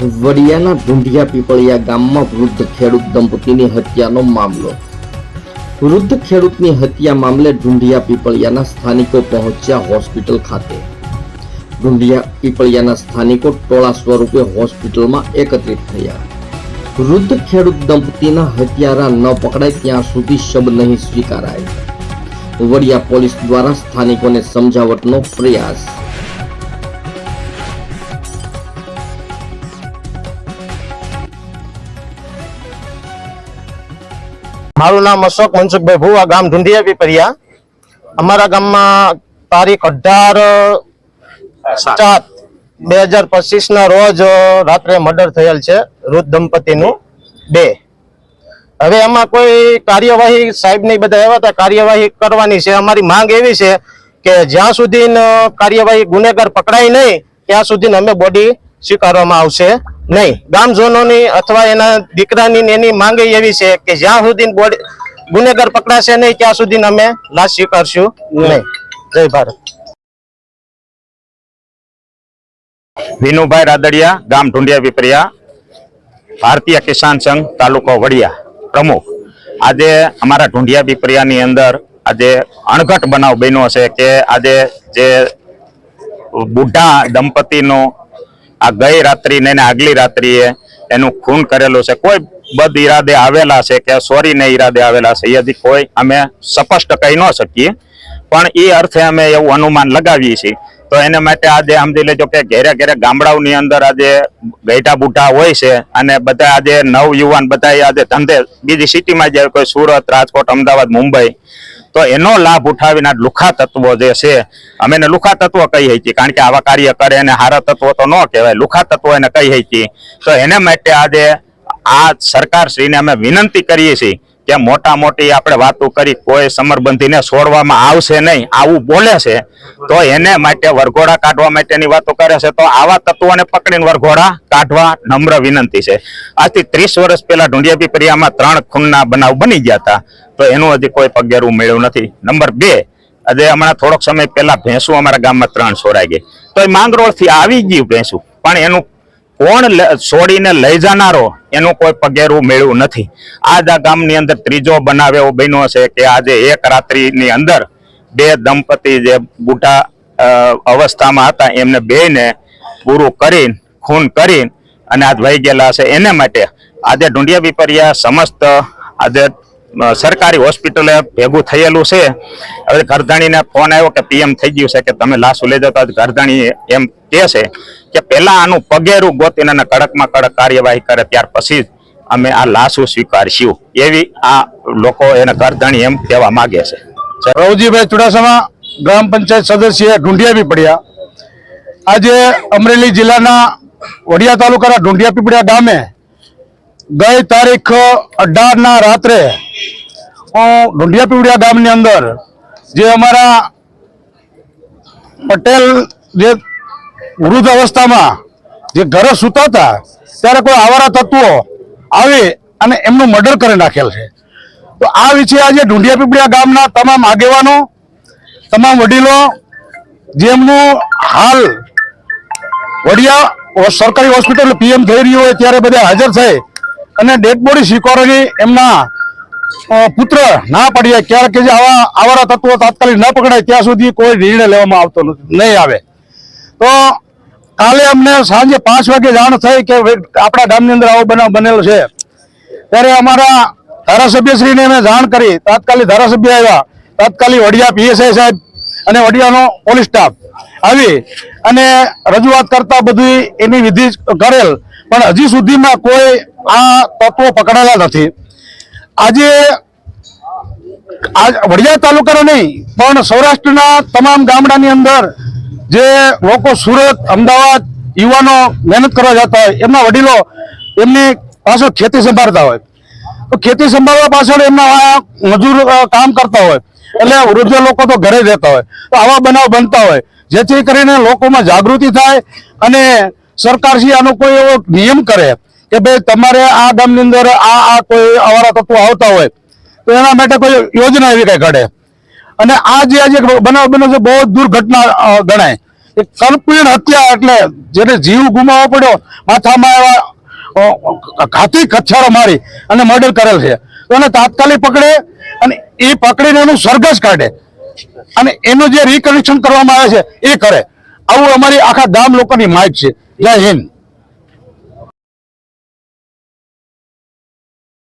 વડિયાના ઢુંઢિયા પીપળિયા ગામમાં વૃદ્ધ ખેડૂત દંપતીની હત્યાનો મામલો. વૃદ્ધ ખેડૂતની હત્યા મામલે ઢુંઢિયા પીપળિયાના સ્થાનિકો પહોંચ્યા હોસ્પિટલ ખાતે. ઢુંઢિયા પીપળિયાના સ્થાનિકો ટોળા સ્વરૂપે હોસ્પિટલમાં એકત્રિત થયા. વૃદ્ધ ખેડૂત દંપતીના હત્યારા ન પકડાય ત્યાં સુધી શબ્દ નહીં સ્વીકારાય. વડિયા પોલીસ દ્વારા સ્થાનિકોને સમજાવટનો પ્રયાસ. મારું નામ અશોક મનસુખભાઈ ભુવા, ગામ ઢુંઢિયા પીપરિયા અમારા ગામમાં તારીખ અઢાર સાત બે હજાર પચીસ ના રોજ રાત્રે મર્ડર થયેલ છે વૃદ્ધ દંપતીનું બે. હવે એમાં કોઈ કાર્યવાહી સાહેબ નહીં, બધા એવા હતા, કાર્યવાહી કરવાની છે. અમારી માંગ એવી છે કે જ્યાં સુધી કાર્યવાહી ગુનેગાર પકડાય નહીં, ત્યાં સુધી અમે બોડી સ્વીકારવામાં આવશે. નહીં ગામજનોની અથવા એના દીકરાની એની માંગ એવી છે કે જ્યાં સુધી બોડી ગુનેગાર પકડાશે નહીં ત્યાં સુધી અમે લાશ સ્વીકારશું નહીં. જય ભારત. વિનુભાઈ રાદડિયા ગામ ઢુંડિયા પીપરિયા ભારતીય કિસાન સંઘ તાલુકો વડિયા પ્રમુખ. આજે અમારા ઢુંડિયા પીપરિયાની અંદર આજે અણઘટ બનાવ બન્યો છે કે આજે જે બુઢા દંપતીનો આ ગઈ રાત્રિ ને એને આગલી રાત્રિએ એનું ખૂન કરેલું છે. કોઈ બદ ઈરાદે આવેલા છે કે સોરી ને ઈરાદે આવેલા છે એ કોઈ અમે સ્પષ્ટ કહી ન શકીએ. પણ એ અર્થે અમે એવું અનુમાન લગાવીએ છીએ તો એના માટે આજે સમજી લેજો કે ઘેરે ઘેરે ગામડાઓની અંદર આજે ગઈઢા બુઢા હોય છે અને બધા આજે નવ યુવાન બધા આજે ધંધે, બીજી સિટીમાં જાય કોઈ સુરત, રાજકોટ, અમદાવાદ, મુંબઈ, તો એનો લાભ ઉઠાવીને લુખા તત્વો જે છે, અમે એને લુખા તત્વો કહી હતી કારણ કે આવા કાર્ય કરે એને હારા તત્વો તો ન કહેવાય, લુખા તત્વો એને કહી હતી તો એના માટે આજે આ સરકારશ્રીને અમે વિનંતી કરીએ છીએ કે મોટા મોટી આપણે વાતો કરી કોઈ સમરબંધીને છોડવામાં આવશે નહીં, આવું બોલે છે, તો એને માટે વરઘોડા કાઢવા માટેની વાતો કરે છે. તો આવા તત્વોને પકડીને વરઘોડા કાઢવા નમ્ર વિનંતી છે. આજથી ત્રીસ વર્ષ પહેલા ઢુંડિયા પ્રિયામાં ત્રણ ખૂનના બનાવ બની ગયા હતા. તો એનું હજી કોઈ પગેરું મળ્યું નથી. નંબર બે, આજે હમણાં થોડોક સમય પહેલા ભેંસું અમારા ગામમાં ત્રણ છોડાઈ ગઈ. તો એ માંગરોળથી આવી ગયું ભેંસું. પણ એનું કોણ છોડીને લઈ જનારો, એનું કોઈ પગેરું મેળવું નથી. આજ આ ગામની અંદર ત્રીજો બનાવ એવો બન્યો છે કે આજે એક રાત્રિની અંદર બે દંપતી જે બુઢા અવસ્થામાં હતા, એમને બેને પૂરું કરીને, ખૂન કરીને અને આજ વહી ગયેલા છે. એને માટે આજે ઢુંડિયા પીપરિયા સમસ્ત આજે સરકારી હોસ્પિટલે ભેગું થયેલું છે. હવે ઘરધાણીને ફોન આવ્યો કે પીએમ થઈ ગયું છે કે તમે લાશું લઈ જતા ઘરધાણી એમ કહે છે કે પહેલા આનું પગેરું ગોતીને અને કડકમાં કડક કાર્યવાહી કરે, ત્યાર પછી અમે આ લાશું સ્વીકારશું. એવી આ લોકો એને ઘરધાણી એમ કહેવા માગે છે. રવજીભાઈ ચુડાસમા ગ્રામ પંચાયત સદસ્ય ઢુંઢિયા પીપળિયા આજે અમરેલી જિલ્લાના વડિયા તાલુકાના ઢુંઢિયા પીપળિયા ગામે ગઈ તારીખ અઢારના રાત્રે હું ઢુંઢિયા પીપળિયા ગામની અંદર જે અમારા પટેલ જે વૃદ્ધ અવસ્થામાં જે ઘરે સૂતા હતા ત્યારે કોઈ આવારા તત્વો આવે અને એમનું મર્ડર કરી નાખેલ છે. તો આ વિશે આજે ઢુંઢિયા પીપળિયા ગામના તમામ આગેવાનો, તમામ વડીલો જેમનું હાલ વડિયા સરકારી હોસ્પિટલ પીએમ થઈ રહ્યું હોય ત્યારે બધા હાજર થઈ અને ડેડ બોડી સ્વીકારવાની એમના પુત્ર, ના પડ્યા ક્યારેક જે આવા આવારા તત્વો તાત્કાલિક ન પકડાય, ત્યાં સુધી કોઈ નિર્ણય લેવામાં આવતો નથી, નહીં આવે. તો કાલે અમને સાંજે પાંચ વાગે જાણ થઈ કે આપણા ગામની અંદર આવો બનાવ બનેલો છે. ત્યારે અમારા ધારાસભ્યશ્રીને અમે જાણ કરી. તાત્કાલિક ધારાસભ્ય આવ્યા. તાત્કાલિક વડિયા પીએસઆઈ સાહેબ અને વડિયાનો પોલીસ સ્ટાફ આવી અને રજૂઆત કરતા બધી એની વિધિ કરેલ. પણ હજી સુધીમાં કોઈ આ તત્વો પકડાયેલા નથી. આજે વડિયા તાલુકાનો નહીં, પણ સૌરાષ્ટ્રના તમામ ગામડાની અંદર જે લોકો સુરત, અમદાવાદ યુવાનો મહેનત કરવા જતા હોય, એમના વડીલો એમની પાછળ ખેતી સંભાળતા હોય. તો ખેતી સંભાળવા પાછળ એમના મજૂર કામ કરતા હોય, એટલે વૃદ્ધ લોકો તો ઘરે રહેતા હોય. તો આવા બનાવ બનતા હોય, જેથી કરીને લોકોમાં જાગૃતિ થાય અને સરકારશ્રી આનો કોઈ એવો નિયમ કરે કે ભાઈ તમારે આ ગામની અંદર આ આ કોઈ અવારા તત્વો આવતા હોય, તો એના માટે કોઈ યોજના એવી કઈ ઘડે. અને આ જે આજે બનાવ બન્યો છે, બહુ દુર્ઘટના ગણાય. એક કલ્પિત હત્યા એટલે જેને જીવ ગુમાવવો પડ્યો, માથામાં એવા ઘાતી કચ્છારો મારી અને મર્ડર કરેલ છે. તો એને તાત્કાલિક પકડે અને એ પકડીને એનું સરઘસ કાઢે. અને એનું જે રિકનેક્શન કરવામાં આવે છે, એ કરે. આવું અમારી આખા ગામ લોકોની માગ છે. જય હિન્દ.